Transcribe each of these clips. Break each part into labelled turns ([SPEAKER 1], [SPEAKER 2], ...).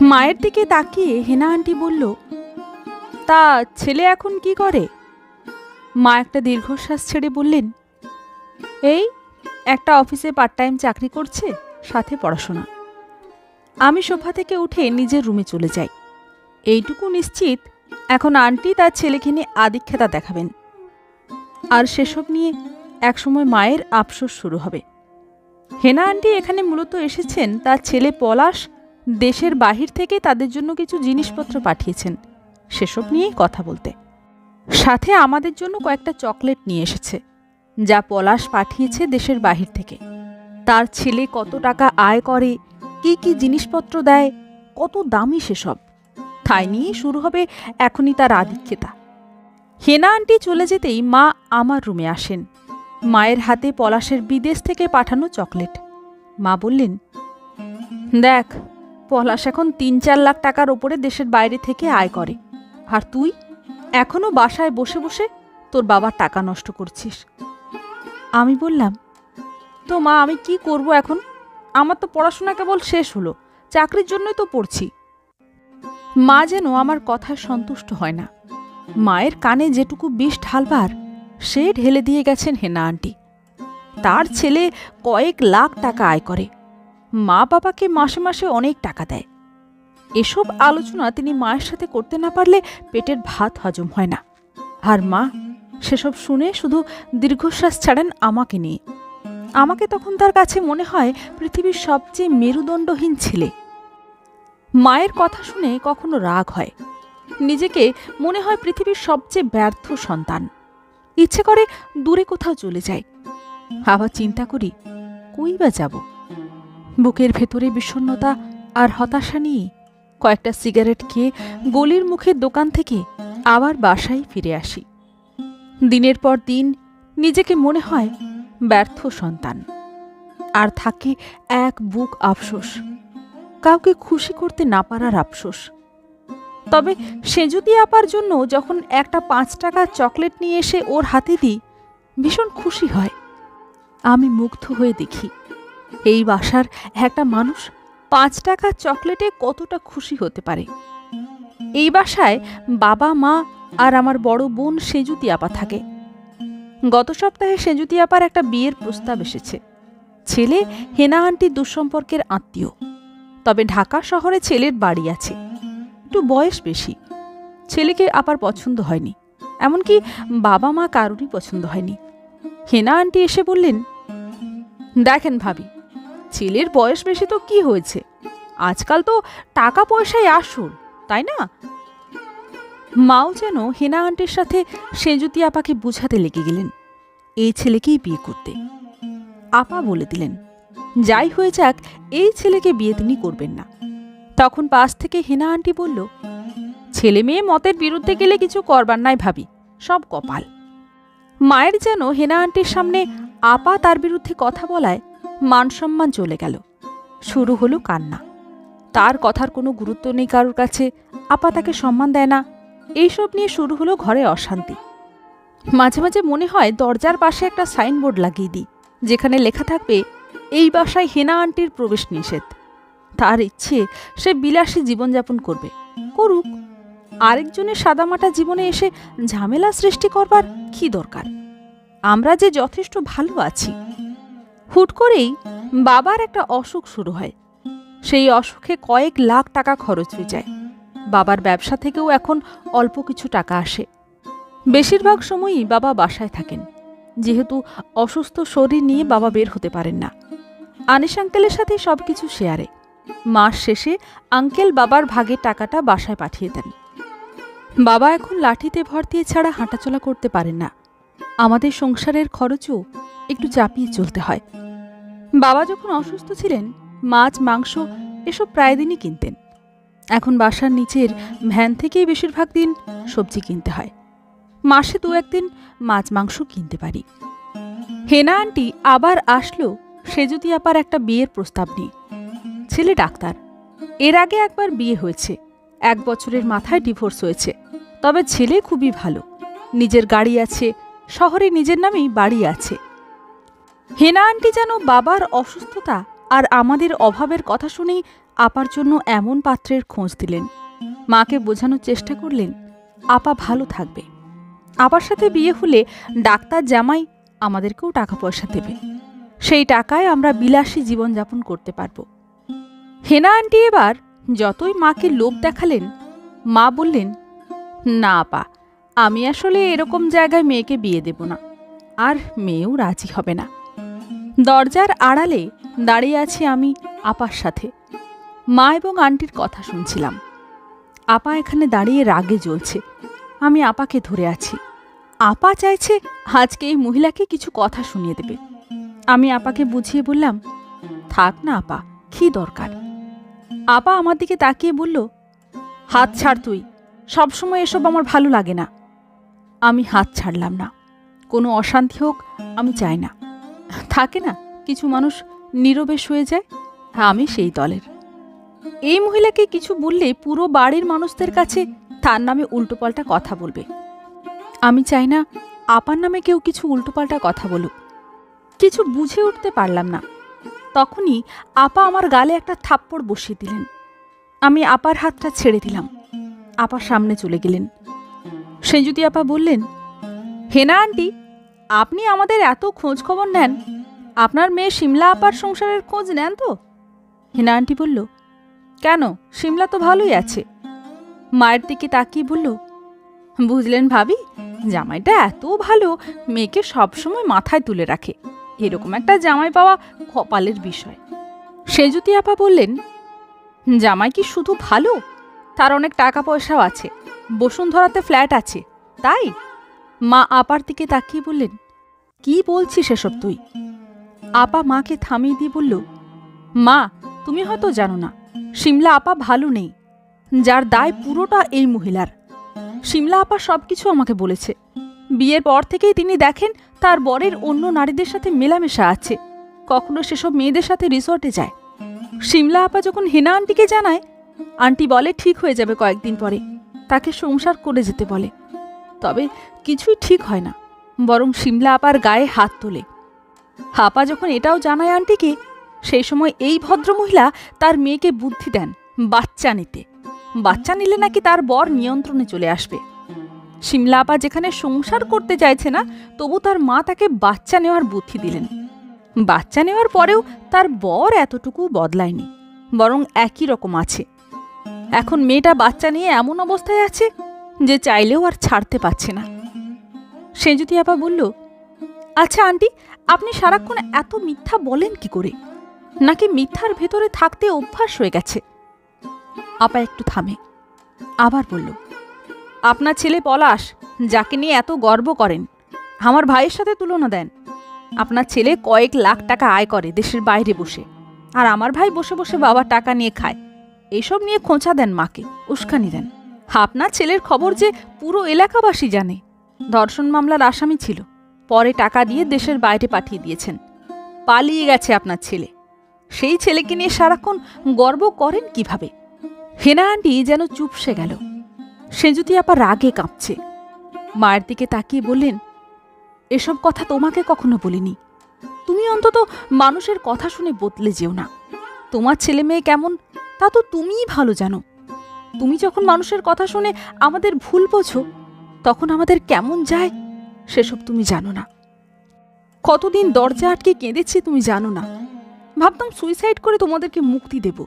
[SPEAKER 1] মায়ের দিকে তাকিয়ে হেনা আন্টি বলল, তা ছেলে এখন কি করে? মা একটা দীর্ঘশ্বাস ছেড়ে বললেন, এই, একটা অফিসে পার্ট টাইম চাকরি করছে, সাথে পড়াশোনা। আমি সোফা থেকে উঠে নিজের রুমে চলে যাই। এইটুকু নিশ্চিত, এখন আন্টি তার ছেলেকে নিয়ে আদিক্ষেতা দেখাবেন। আর সেসব নিয়ে একসময় মায়ের আফসোস শুরু হবে। হেনা আন্টি এখানে মূলত এসেছেন তার ছেলে পলাশ দেশের বাহির থেকে তাদের জন্য কিছু জিনিসপত্র পাঠিয়েছেন। সেসব নিয়েই কথা বলতে। সাথে আমাদের জন্য কয়েকটা চকলেট নিয়ে এসেছে, যা পলাশ পাঠিয়েছে দেশের বাহির থেকে। তার ছেলে কত টাকা আয় করে, কি কি জিনিসপত্র দেয়, কত দামি সেসব। তাই নিয়ে শুরু হবে এখনই তার আধিক্যতা হেনা আন্টি চলে যেতেই মা আমার রুমে আসেন। মায়ের হাতে পলাশের বিদেশ থেকে পাঠানো চকলেট। মা বললেন, দেখ পলাশ এখন তিন চার লাখ টাকার ওপরে দেশের বাইরে থেকে আয় করে। আর তুই? এখনও বাসায় বসে বসে তোর বাবার টাকা নষ্ট করছিস। আমি বললাম, তো মা, আমি কি করব এখন? আমার তো পড়াশোনা কেবল শেষ হলো, চাকরির জন্যই তো পড়ছি। মা যেন আমার কথায় সন্তুষ্ট হয় না। মায়ের কানে যেটুকু বিষ ঢালবার, সে ঢেলে দিয়ে গেছেন হেনা আন্টি। তার ছেলে কয়েক লাখ টাকা আয় করে। মা বাবাকে মাসে মাসে অনেক টাকা দেয়। এসব আলোচনা তিনি মায়ের সাথে করতে না পারলে পেটের ভাত হজম হয় না। আর মা, সেসব শুনে শুধু দীর্ঘশ্বাস ছাড়েন আমাকে নিয়ে। আমাকে তখন তার কাছে মনে হয় পৃথিবীর সবচেয়ে মেরুদণ্ডহীন ছেলে। মায়ের কথা শুনে কখনো রাগ হয়। নিজেকে মনে হয় পৃথিবীর সবচেয়ে ব্যর্থ সন্তান। ইচ্ছে করে দূরে কোথাও চলে যাই আবার চিন্তা করি, কই বা যাব? বুকের ভেতরে বিষণ্ণতা আর হতাশা নিয়ে কয়েকটা সিগারেট খেয়ে গলির মুখের দোকান থেকে আবার বাসায় ফিরে আসি। দিনের পর দিন নিজেকে মনে হয় ব্যর্থ সন্তান। আর থাকে এক বুক আফসোস। কাউকে খুশি করতে না পারার আফসোস। তবে সে যদি আপার জন্য যখন একটা পাঁচ টাকা চকলেট নিয়ে এসে ওর হাতে দিই, ভীষণ খুশি হয়। আমি মুগ্ধ হয়ে দেখি এই বাসার একটা মানুষ পাঁচ টাকা চকলেটে কতটা খুশি হতে পারে? এই বাসায় বাবা, মা আর আমার বড় বোন সেজুতি আপা থাকে। গত সপ্তাহে সেজুতি আপার একটা বিয়ের প্রস্তাব এসেছে। ছেলে হেনা আন্টি দুঃসম্পর্কের আত্মীয়। তবে ঢাকা শহরে ছেলের বাড়ি আছে। একটু বয়স বেশি। ছেলেকে আপার পছন্দ হয়নি। এমনকি বাবা মা কারোরই পছন্দ হয়নি। হেনা আন্টি এসে বললেন, দেখেন ভাবি ছেলের বয়স বেশি তো কি হয়েছে? আজকাল তো টাকা পয়সাই আসল, তাই না? মাও যেন হেনা আন্টির সাথে সেজুতি আপাকে বুঝাতে লেগে গেলেন। এই ছেলেকেই বিয়ে করতে। আপা বলে দিলেন, যাই হয়ে যাক, এই ছেলেকে বিয়ে তিনি করবেন না। তখন পাশ থেকে হেনা আন্টি বলল, ছেলে মেয়ে মতের বিরুদ্ধে গেলে কিছু করবার নাই ভাবি, সব কপাল। মায়ের যেন হেনা আন্টির সামনে আপা তার বিরুদ্ধে কথা বলায় মানসম্মান চলে গেল। শুরু হলো কান্না। তার কথার কোনো গুরুত্ব নেই কারোর কাছে। আপা তাকে সম্মান দেয় না। এইসব নিয়ে শুরু হলো ঘরে অশান্তি। মাঝে মাঝে মনে হয় দরজার পাশে একটা সাইনবোর্ড লাগিয়ে দিই, যেখানে লেখা থাকবে, এই বাসায় হেনা আন্টির প্রবেশ নিষেধ। তার ইচ্ছে, সে বিলাসী জীবনযাপন করবে। করুক। আরেকজনের সাদামাটা জীবনে এসে ঝামেলা সৃষ্টি করবার কি দরকার? আমরা যে যথেষ্ট ভালো আছি হুট করেই বাবার একটা অসুখ শুরু হয়। সেই অসুখে কয়েক লাখ টাকা খরচ হয়ে যায়। বাবার ব্যবসা থেকেও এখন অল্প কিছু টাকা আসে। বেশিরভাগ সময়ই বাবা বাসায় থাকেন। যেহেতু অসুস্থ শরীর নিয়ে বাবা বের হতে পারেন না। আনিস আঙ্কেলের সাথে সব কিছু শেয়ারে। মাস শেষে আঙ্কেল বাবার ভাগের টাকাটা বাসায় পাঠিয়ে দেন। বাবা এখন লাঠিতে ভর দিয়ে ছাড়া হাঁটাচলা করতে পারেন না। আমাদের সংসারের খরচও একটু চাপিয়ে চলতে হয়। বাবা যখন অসুস্থ ছিলেন, মাছ, মাংস এসব প্রায় দিনই কিনতেন। এখন বাসার নিচের ভ্যান থেকেই বেশিরভাগ দিন সবজি কিনতে হয়। মাসে দু একদিন মাছ, মাংস কিনতে পারি। হেনা আন্টি আবার আসলো সে যদি আপার একটা বিয়ের প্রস্তাব নিয়ে। ছেলে ডাক্তার। এর আগে একবার বিয়ে হয়েছে। এক বছরের মাথায় ডিভোর্স হয়েছে। তবে ছেলে খুবই ভালো। নিজের গাড়ি আছে, শহরে নিজের নামেই বাড়ি আছে। হেনা আন্টি যেন বাবার অসুস্থতা আর আমাদের অভাবের কথা শুনেই আপার জন্য এমন পাত্রের খোঁজ দিলেন। মাকে বোঝানোর চেষ্টা করলেন, আপা ভালো থাকবে। আপার সাথে বিয়ে হলে ডাক্তার জামাই আমাদেরকেও টাকা পয়সা দেবে। সেই টাকায় আমরা বিলাসী জীবনযাপন করতে পারব। হেনা আন্টি এবার যতই মাকে লোভ দেখালেন, মা বললেন, না আপা, আমি আসলে এরকম জায়গায় মেয়েকে বিয়ে দেব না। আর মেয়েও রাজি হবে না। দরজার আড়ালে দাঁড়িয়ে আছি আমি আপার সাথে। মা এবং আন্টির কথা শুনছিলাম। আপা এখানে দাঁড়িয়ে রাগে জ্বলছে। আমি আপাকে ধরে আছি। আপা চাইছে আজকে এই মহিলাকে কিছু কথা শুনিয়ে দেবে। আমি আপাকে বুঝিয়ে বললাম, থাক না আপা, কি দরকার? আপা আমার দিকে তাকিয়ে বলল, হাত ছাড় তুই সবসময় এসব আমার ভালো লাগে না। আমি হাত ছাড়লাম না। কোনো অশান্তি হোক, আমি চাই না। থাকে না, কিছু মানুষ নীরবে শুয়ে যায়, আমি সেই দলের। এই মহিলাকে কিছু বললে পুরো বাড়ির মানুষদের কাছে তার নামে উল্টোপাল্টা কথা বলবে। আমি চাই না আপার নামে কেউ কিছু উল্টোপাল্টা কথা বলুক। কিছু বুঝে উঠতে পারলাম না। তখনই আপা আমার গালে একটা থাপ্পড় বসিয়ে দিলেন। আমি আপার হাতটা ছেড়ে দিলাম। আপা সামনে চলে গেলেন। সেঞ্জুতি আপা বললেন, হেনা আন্টি আপনি আমাদের এত খোঁজ খবর নেন? আপনার মেয়ে সিমলা আপার সংসারের খোঁজ নেন তো? হেনা আন্টি বলল, কেন? সিমলা তো ভালোই আছে। মায়ের দিকে তাকিয়ে বলল, বুঝলেন ভাবি, জামাইটা এত ভালো, মেয়েকে সবসময় মাথায় তুলে রাখে। এরকম একটা জামাই পাওয়া কপালের বিষয়। সেজুতি আপা বললেন, জামাই কি শুধু ভালো? তার অনেক টাকা পয়সাও আছে। বসুন্ধরাতে ফ্ল্যাট আছে। তাই? মা আপার দিকে তাকিয়ে বললেন, কি বলছিস এসব তুই? আপা মাকে থামিয়ে দিয়ে বলল, মা, তুমি হয়তো জানো না সিমলা আপা ভালো নেই, যার দায় পুরোটা এই মহিলার। সিমলা আপা সব কিছু আমাকে বলেছে। বিয়ের পর থেকেই তিনি দেখেন তার বরের অন্য নারীদের সাথে মেলামেশা আছে, কখনো সেসব মেয়েদের সাথে রিসর্টে যায়। সিমলা আপা যখন হেনা আন্টিকে জানায়, আন্টি বলে ঠিক হয়ে যাবে কয়েকদিন পরে, তাকে সংসার করে যেতে বলে। তবে কিছুই ঠিক হয় না, বরং সিমলা আপার গায়ে হাত তোলে। হাপা যখন এটাও জানায় আন্টিকে, সেই সময় এই ভদ্রমহিলা তার মেয়েকে বুদ্ধি দেন বাচ্চা নিতে। বাচ্চা নিলে নাকি তার বর নিয়ন্ত্রণে চলে আসবে। সিমলা আপা যেখানে সংসার করতে চাইছে না, তবু তার মা তাকে বাচ্চা নেওয়ার বুদ্ধি দিলেন। বাচ্চা নেওয়ার পরেও তার বর এতটুকু বদলায়নি, বরং একই রকম আছে। এখন মেয়েটা বাচ্চা নিয়ে এমন অবস্থায় আছে যে চাইলেও আর ছাড়তে পারছে না। সেজুতি আপা বলল আচ্ছা আন্টি, আপনি সারাক্ষণ এত মিথ্যা বলেন কি করে? নাকি মিথ্যার ভেতরে থাকতে অভ্যাস হয়ে গেছে? আপা একটু থামে, আবার বলল, আপনার ছেলে পলাশ, যাকে নিয়ে এত গর্ব করেন, আমার ভাইয়ের সাথে তুলনা দেন। আপনার ছেলে কয়েক লাখ টাকা আয় করে দেশের বাইরে বসে, আর আমার ভাই বসে বসে বাবার টাকা নিয়ে খায়। এইসব নিয়ে খোঁচা দেন মাকে, উস্কানি দেন। আপনার ছেলের খবর যে পুরো এলাকাবাসী জানে। ধর্ষণ মামলার আসামি ছিল। পরে টাকা দিয়ে দেশের বাইরে পাঠিয়ে দিয়েছেন। পালিয়ে গেছে আপনার ছেলে। সেই ছেলেকে নিয়ে সারাক্ষণ গর্ব করেন কীভাবে? হেনা আন্টি যেন চুপসে গেল। সে যদি আপা রাগে কাঁপছে। মায়ের দিকে তাকিয়ে বললেন, এসব কথা তোমাকে কখনো বলিনি। তুমি অন্তত মানুষের কথা শুনে বদলে যেও না। তোমার ছেলে মেয়ে কেমন, তা তো তুমিই ভালো জানো। তুমি যখন মানুষের কথা শুনে আমাদের ভুল বোঝো, তখন আমাদের কেমন যায় সেসব তুমি জানো না। কতদিন দরজা আটকে কেঁদেছি তুমি জানো না। ভাবতাম সুইসাইড করে তোমাদেরকে মুক্তি দেব,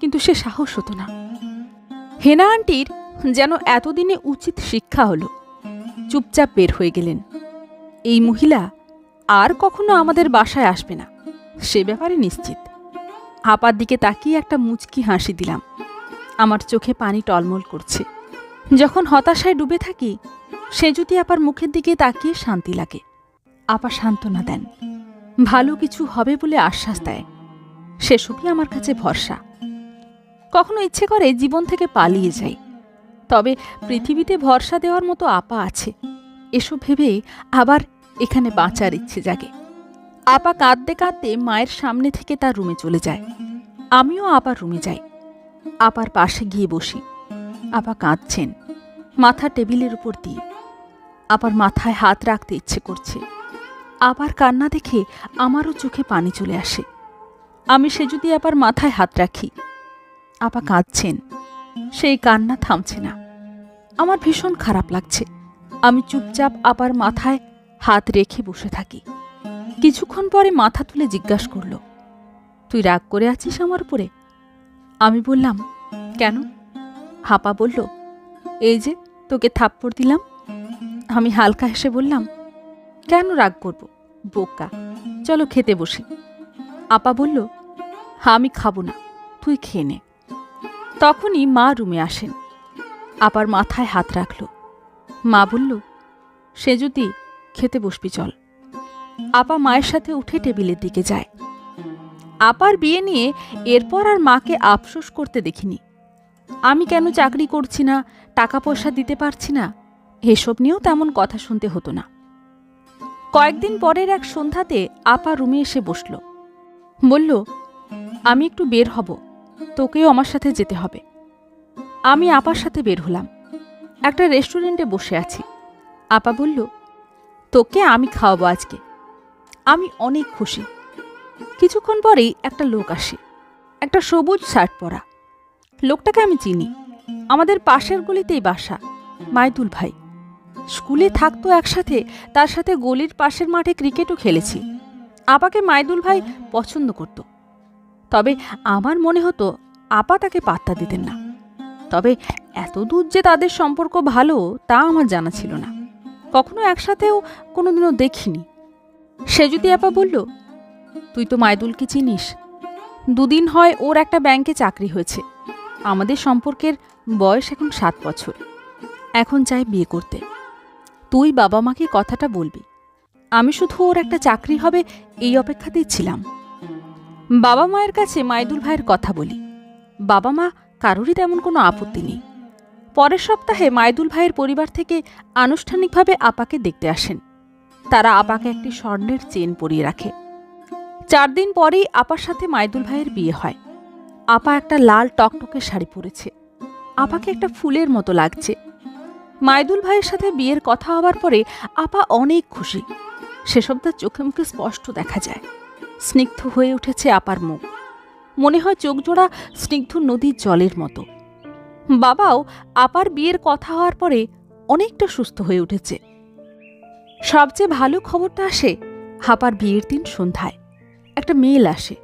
[SPEAKER 1] কিন্তু সে সাহস হতো না। হেনা আন্টির যেন এতদিনে উচিত শিক্ষা হলো, চুপচাপ বের হয়ে গেলেন। এই মহিলা আর কখনো আমাদের বাসায় আসবে না, সে ব্যাপারে নিশ্চিত। আপার দিকে তাকিয়ে একটা মুচকি হাসি দিলাম। আমার চোখে পানি টলমল করছে। যখন হতাশায় ডুবে থাকি, সে যদি আপার মুখের দিকে তাকিয়ে শান্তি লাগে। আপা সান্ত্বনা দেন, ভালো কিছু হবে বলে আশ্বাস দেয়। সেসবই আমার কাছে ভরসা। কখনো ইচ্ছে করে জীবন থেকে পালিয়ে যাই। তবে পৃথিবীতে ভরসা দেওয়ার মতো আপা আছে। এসব ভেবে আবার এখানে বাঁচার ইচ্ছে জাগে। আপা কাঁদতে কাঁদতে মায়ের সামনে থেকে তার রুমে চলে যায়। আমিও আবার রুমে যাই। আপার পাশে গিয়ে বসি। আপা কাঁদছেন। মাথা টেবিলের উপর দিয়ে। আপার মাথায় হাত রাখতে ইচ্ছে করছে। আবার কান্না দেখে আমারও চোখে পানি চলে আসে। আমি সে যদি আবার মাথায় হাত রাখি। আপা কাঁদছেন। সেই কান্না থামছে না। আমার ভীষণ খারাপ লাগছে। আমি চুপচাপ আপার মাথায় হাত রেখে বসে থাকি। কিছুক্ষণ পরে মাথা তুলে জিজ্ঞাসা করল, তুই রাগ করে আছিস আমার উপরে? আমি বললাম, কেন? হাপা বলল, এই যে তোকে থাপ্পড় দিলাম। আমি হালকা হেসে বললাম, কেন রাগ করব, বোকা? চলো খেতে বসি। আপা বলল, আমি খাব না, তুই খেয়ে নে। তখনই মা রুমে আসেন। আপার মাথায় হাত রাখল। মা বলল সে যদি খেতে বসবি চল। আপা মায়ের সাথে উঠে টেবিলের দিকে যায়। আপার বিয়ে নিয়ে এরপর আর মাকে আফসোস করতে দেখিনি। আমি কেন চাকরি করছি না টাকা পয়সা দিতে পারছি না, এসব নিয়েও তেমন কথা শুনতে হতো না। কয়েকদিন পরের এক সন্ধ্যাতে আপা রুমে এসে বসল। বলল, আমি একটু বের হব, তোকেও আমার সাথে যেতে হবে। আমি আপার সাথে বের হলাম। একটা রেস্টুরেন্টে বসে আছি। আপা বলল, তোকে আমি খাওয়াবো আজকে। আমি অনেক খুশি। কিছুক্ষণ পরেই একটা লোক আসে। একটা সবুজ শার্ট পরা। লোকটাকে আমি চিনি। আমাদের পাশের গলিতেই বাসা মাইদুল ভাই। স্কুলে থাকতো একসাথে, তার সাথে গলির পাশের মাঠে ক্রিকেটও খেলেছি। আপাকে মাইদুল ভাই পছন্দ করত। তবে আমার মনে হতো, আপা তাকে পাত্তা দিতেন না। তবে এত দূর যে তাদের সম্পর্ক ভালো, তা আমার জানা ছিল না। কখনো একসাথেও কোনোদিনও দেখিনি। সে যদি আপা বলল তুই তো মাইদুলকে চিনিস। দুদিন হয় ওর একটা ব্যাংকে চাকরি হয়েছে। আমাদের সম্পর্কের বয়স এখন সাত বছর। এখন চাই বিয়ে করতে। তুই বাবা মাকে কথাটা বলবি। আমি শুধু ওর একটা চাকরি হবে এই অপেক্ষাতেই ছিলাম। বাবা মায়ের কাছে মাইদুল ভাইয়ের কথা বলি। বাবা মা কারোরই তেমন কোনো আপত্তি নেই। পরের সপ্তাহে মাইদুল ভাইয়ের পরিবার থেকে আনুষ্ঠানিকভাবে আপাকে দেখতে আসেন। তারা আপাকে একটি স্বর্ণের চেন পরিয়ে রাখে। চার দিন পরেই আপার সাথে মাইদুল ভাইয়ের বিয়ে হয়। আপা একটা লাল টকটকে শাড়ি পরেছে। আপাকে একটা ফুলের মতো লাগছে। মাইদুল ভাইয়ের সাথে বিয়ের কথা হওয়ার পরে আপা অনেক খুশি। সেসব তার চোখে মুখে স্পষ্ট দেখা যায়। স্নিগ্ধ হয়ে উঠেছে আপার মুখ। মনে হয় চোখ জোড়া স্নিগ্ধ নদীর জলের মতো। বাবাও আপার বিয়ের কথা হওয়ার পরে অনেকটা সুস্থ হয়ে উঠেছে। সবচেয়ে ভালো খবরটা আসে হাপার বিয়ের দিন সন্ধ্যায়। একটা মেল আসে।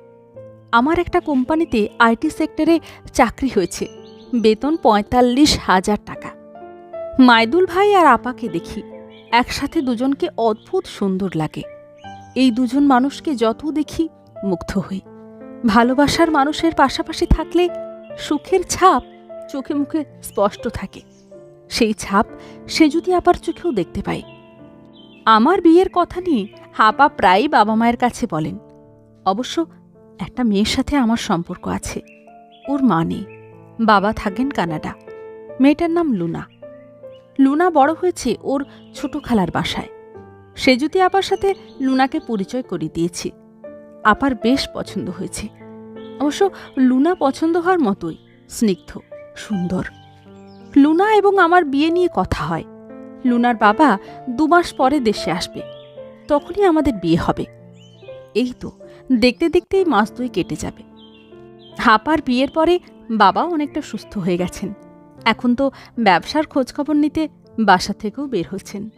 [SPEAKER 1] আমার একটা কোম্পানিতে আইটি সেক্টরে চাকরি হয়েছে। বেতন পঁয়তাল্লিশ হাজার টাকা। মাইদুল ভাই আর আপাকে দেখি। একসাথে দুজনকে অদ্ভুত সুন্দর লাগে। এই দুজন মানুষকে যত দেখি মুগ্ধ হই। ভালোবাসার মানুষের পাশাপাশি থাকলে সুখের ছাপ চোখে মুখে স্পষ্ট থাকে। সেই ছাপ সে যদি আবার চোখেও দেখতে পাই আমার বিয়ের কথা নিয়ে হাপা প্রায়ই বাবা মায়ের কাছে বলেন। অবশ্য একটা মেয়ের সাথে আমার সম্পর্ক আছে। ওর মা নেই। বাবা থাকেন কানাডা। মেয়েটার নাম লুনা। লুনা বড় হয়েছে ওর ছোট খালার বাসায়। সে যদি আপার সাথে লুনাকে পরিচয় করে দিয়েছি। আপার বেশ পছন্দ হয়েছে। অবশ্য লুনা পছন্দ হওয়ার মতোই, স্নিগ্ধ, সুন্দর। লুনা এবং আমার বিয়ে নিয়ে কথা হয়। লুনার বাবা দু মাস পরে দেশে আসবে। তখনই আমাদের বিয়ে হবে। এই তো দেখতে দেখতেই মাস দুই কেটে যাবে। হাপার বিয়ের পরে বাবা অনেকটা সুস্থ হয়ে গেছেন। এখন তো ব্যবসার খোঁজখবর নিতে বাসা থেকেও বের হচ্ছেন